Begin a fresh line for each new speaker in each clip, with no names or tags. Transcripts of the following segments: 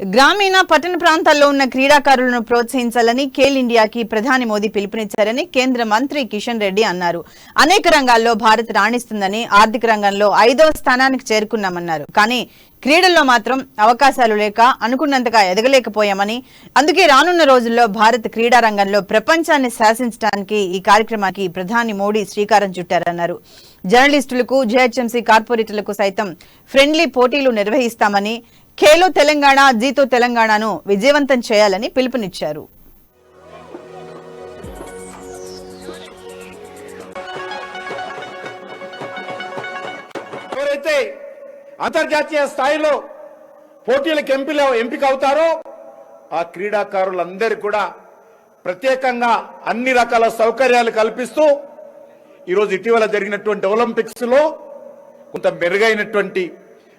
గ్రామీణ పట్టణ ప్రాంతాల్లో ఉన్న క్రీడాకారులను ప్రోత్సహించాలని ఖేల్ ఇండియాకి ప్రధాని మోదీ పిలుపునిచ్చారని కేంద్ర మంత్రి కిషన్ రెడ్డి అన్నారు. అనేక రంగాల్లో భారత్ రాణిస్తుందని ఆర్థిక రంగంలో ఐదవ స్థానానికి చేరుకున్నామన్నారు. కానీ క్రీడల్లో మాత్రం అవకాశాలు లేక అనుకున్నంతగా ఎదగలేకపోయామని అందుకే రానున్న రోజుల్లో భారత్ క్రీడా రంగంలో ప్రపంచాన్ని శాసించడానికి ఈ కార్యక్రమానికి ప్రధాని మోడీ శ్రీకారం చుట్టారన్నారు. జర్నలిస్టులకు జేహెచ్ఎంసీ కార్పొరేటర్లకు సైతం ఫ్రెండ్లీ పోటీలు నిర్వహిస్తామని ఖేలో తెలంగాణ జీతో తెలంగాణను విజయవంతం చేయాలని పిలుపునిచ్చారు.
ఎవరైతే అంతర్జాతీయ స్థాయిలో పోటీలకు ఎంపీలు ఎంపిక అవుతారో ఆ క్రీడాకారులందరూ కూడా ప్రత్యేకంగా అన్ని రకాల సౌకర్యాలు కల్పిస్తూ ఈరోజు ఇటీవల జరిగినటువంటి ఒలింపిక్స్లో కొంత మెరుగైనటువంటి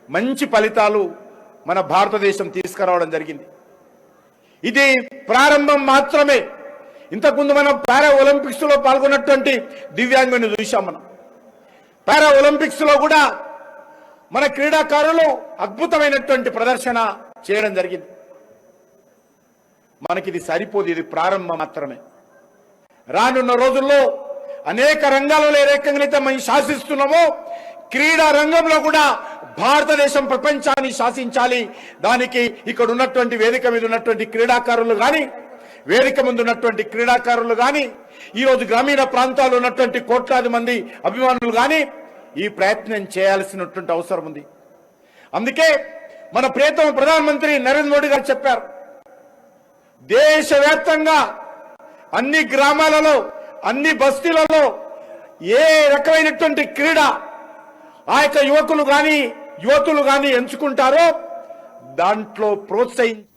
మంచి ఫలితాలు మన భారతదేశం తీసుకురావడం జరిగింది. ఇది ప్రారంభం మాత్రమే. ఇంతకుముందు మనం పారా ఒలింపిక్స్లో పాల్గొన్నటువంటి దివ్యాంగుని చూశాం మనం. పారా ఒలింపిక్స్లో కూడా మన క్రీడాకారులు అద్భుతమైనటువంటి ప్రదర్శన చేయడం జరిగింది. మనకి ఇది సరిపోదు ఇది ప్రారంభం మాత్రమే. రానున్న రోజుల్లో అనేక రంగాలలో ఏ రకంగా మనం శాసిస్తున్నామో క్రీడా రంగంలో కూడా భారతదేశం ప్రపంచాన్ని శాసించాలి. దానికి ఇక్కడ ఉన్నటువంటి వేదిక మీద ఉన్నటువంటి క్రీడాకారులు కానీ వేదిక ముందు ఉన్నటువంటి క్రీడాకారులు కానీ ఈరోజు గ్రామీణ ప్రాంతాల్లో ఉన్నటువంటి కోట్లాది మంది అభిమానులు కానీ ఈ ప్రయత్నం చేయాల్సినటువంటి అవసరం ఉంది. అందుకే మన ప్రియతమ ప్రధానమంత్రి నరేంద్ర మోడీ గారు చెప్పారు దేశవ్యాప్తంగా అన్ని గ్రామాలలో అన్ని బస్తీలలో ఏ రకమైనటువంటి క్రీడ ఆ యొక్క యువకులు కానీ యువతులు కానీ ఎంచుకుంటారో దాంట్లో ప్రోత్సహించి